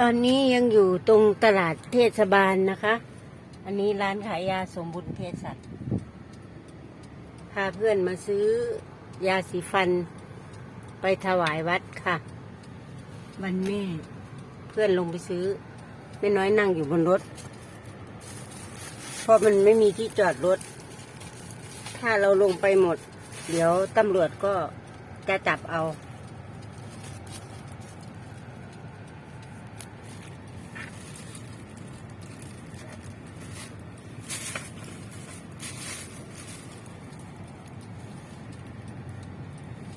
ตอนนี้ยังอยู่ตรงตลาดเทศบาลนะคะ อันนี้ร้านขายยาสมบุญเภสัชพาเพื่อนมาซื้อยาสีฟัน ไปถวายวัดค่ะ วันแม่ เพื่อนลงไปซื้อ ไม่น้อยนั่งอยู่บนรถ เพราะมันไม่มีที่จอดรถ ถ้าเราลงไปหมด เดี๋ยวตำรวจก็จะจับเอา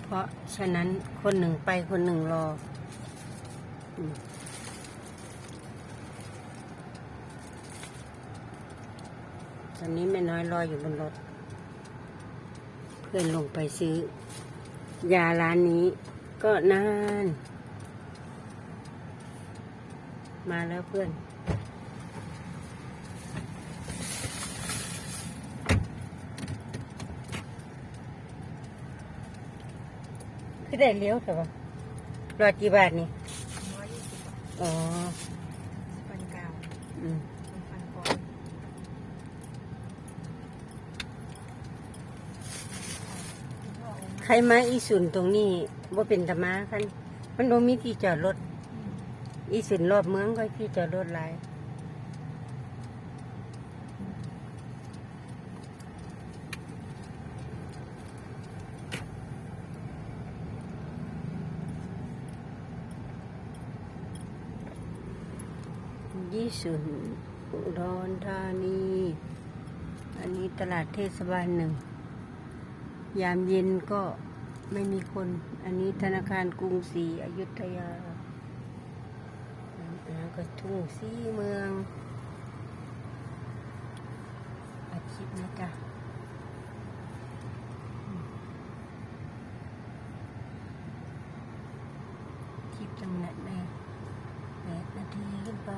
เพราะฉะนั้นคนหนึ่งไปคนหนึ่งรอ ตอนนี้แม่น้อยรออยู่บนรถ เพื่อนลงไปซื้อ ยาร้านนี้ก็นาน มาแล้วเพื่อน คือได้เลี้ยวแต่ว่ารอกี่บาทนี่ร้อยยี่สิบอ๋อฟันกาวอืมฟันคอนใครมาอีสุนตรงนี้ว่าเป็นธรรมะคันมันบ่มีที่จอดรถ อีสุนรอบเมืองก็ที่จอดรถหลายยี่ สุนอุดรธานี อันนี้ตลาดเทศบาลหนึ่ง ยามเย็นก็ไม่มีคน อันนี้ธนาคารกรุงศรีอยุธยาอันนั้นก็ทุ่งสีเมือง อาชีพนะจ๊ะอืมคลิปจำนัดในแปดนาทีขึ้นไป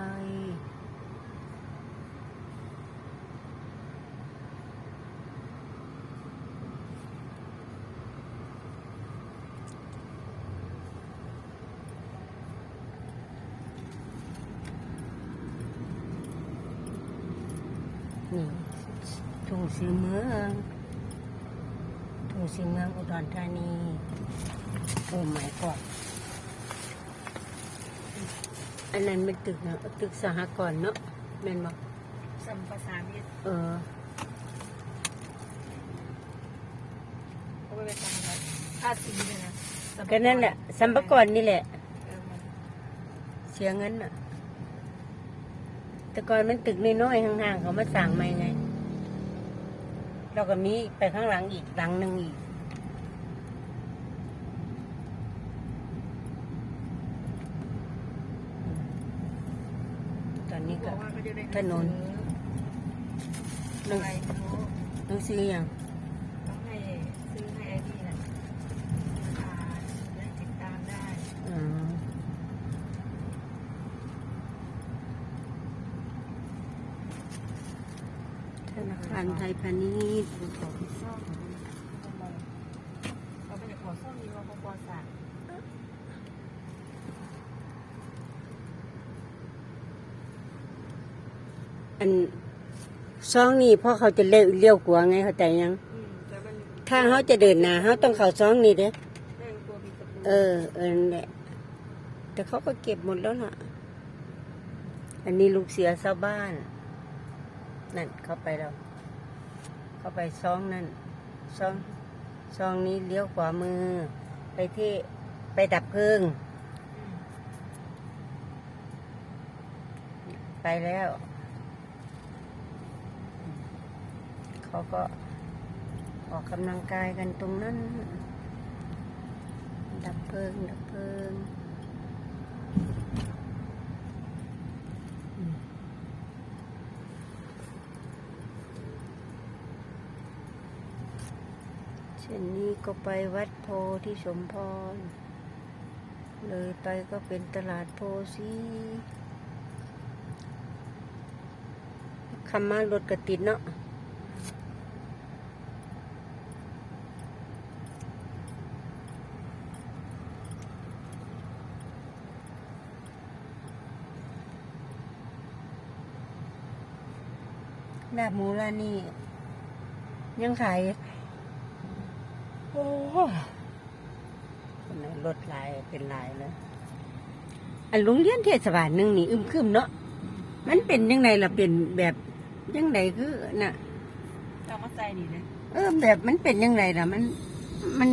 นี่ทุ่งสีเมือง ทุ่งสีเมืองอุดรธานีโอ้หมายก่อนอันนั้นเป็นตึกนะตึกสหกรณ์เนาะแม่นบอกสัมปสามิตรเออเขาไปทำอะไรภาษีเลยนะสัมภาระก็นั่นแหละสัมปกรนี่แหละเออมันเสียเงินอะ แต่ก่อนมันตึกน้อยๆห่างๆเขามาสั่งใหม่ไง เราก็มีไปข้างหลังอีกหลังหนึ่งอีกตอนนี้ก็อกว่าเขาจะได้ถนนซื้ออะไรไม่รู้หนังสืออย่างให้ซื้อให้ไอ้นี่แหละอ่าได้ติดตามได้ อ๋อ ธนไทยพาณิชย์ขอซ่อมทำไมเราไปขอซ่อมมีวปปศาสตร์อันซองนี่เพราะเขาจะเลี้ยวเลี้ยวกว่าไงเข้าใจยังถ้าเขาจะเดินหนาเขาต้องเข้าซองนี่เด้อแม่งกเออ เออแหละแต่เขาก็เก็บหมดแล้วล่ะอันนี้ลูกเสือชาวบ้าน นั่นเข้าไปแล้ว เข้าไปซองนั่นซองซองนี้เลี้ยวขวามือ ไปที่ไปดับเพลิง ไปแล้ว เขาก็ออกกำลังกายกันตรงนั้น ดับเพลิง ดับเพลิง เส้นนี้ก็ไปวัดโพที่สมพร เลยไปก็เป็นตลาดโพสีคำมารถกระติดเนาะลาบหมูร้านี่ยังขาย รถหลายเป็นหลายแล้วอันโรงเรียนเทศบาลหนึ่งนี่อึมครึมเนาะมันเป็นยังไงล่ะเป็นแบบยังไงคือน่ะเอามาใส่นี่นะเออ แบบมันเป็นยังไงล่ะ มันมัน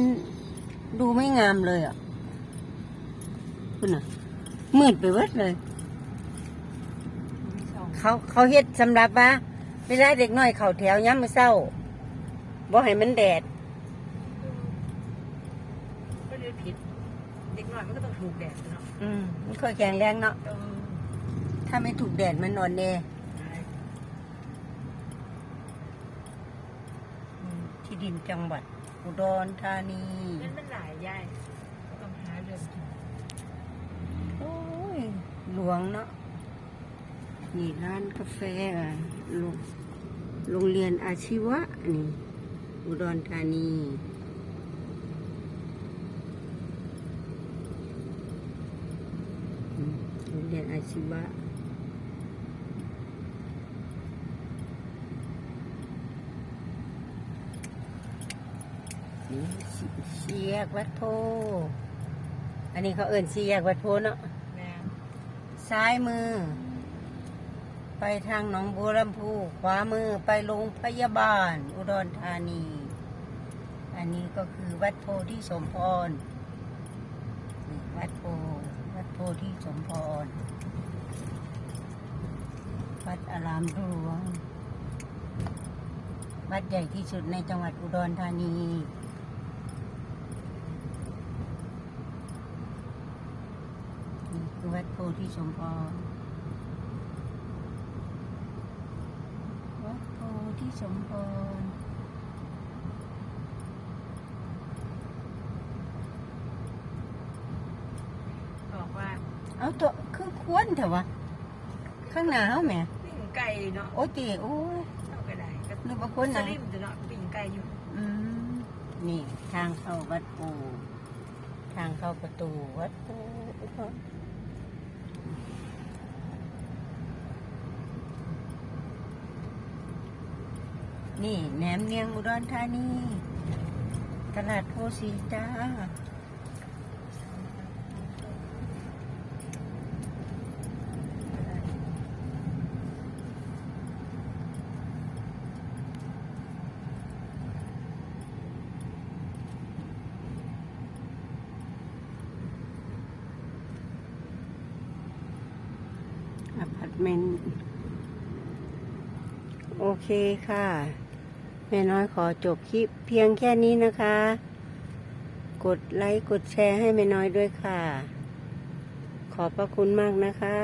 ดูไม่งามเลยอะคุณน่ะมืดไปเวิดเลยมีสองเขาเขาเฮ็ดสำหรับว่าเวลาเด็กน้อยเข้าแถวย้ำมือเศร้าบ่ให้มันแดด ก็เลยผิด เด็กหน่อยมันก็ต้องถูกแดดเนาะอืมมันค่อยแข็งแรงเนาะเออถ้าไม่ถูกแดดมันนอนแน่อืมที่ดินจังหวัด อุดรธานีเงินมันหลายยายก็ต้องหาเรื่องกินโอ้ยหลวงเนาะนี่ร้านกาแฟอะโรงโรงเรียนอาชีวะนี่ อุดรธานี อืมโรงเรียน อาชีวะนี่สี่สี่แยกวัดโพ อันนี้เขาเอิ่นสี่แยกวัดโพเนาะแม่ซ้ายมือ ไปทางหนองบัวลำพู ขวามือไปโรงพยาบาล อุดรธานี อันนี้ก็คือวัดโพธิสมพรนี่วัดโพวัดโพ ธิสมพรวัดอารามหลวงวัดใหญ่ที่สุดในจังหวัดอุดรธานีนี่คือวัดโพธิสมพรวัดโพธิสมพร บอกว่า เอาตัว คือควรเถอะวะข้างหน้าเฮาแหม่ปิ้งไก่เนาะโอ้ตีโอ้ยเอาก็ได้ก็นึกว่าควรสนะลิมจะเนาะปิ้งไก่อยู่อืมนี่ทางเข้าวัดโพทางเข้าประตูวัดโพนี่แหนมเนียงอุดรธานีตลาดโพสีจ้า อพาร์ต เมนต์ โอเคค่ะ แม่น้อยขอจบคลิปเพียงแค่นี้นะคะ กดไลค์ กดแชร์ให้แม่น้อยด้วยค่ะ ขอบพระคุณมากนะคะ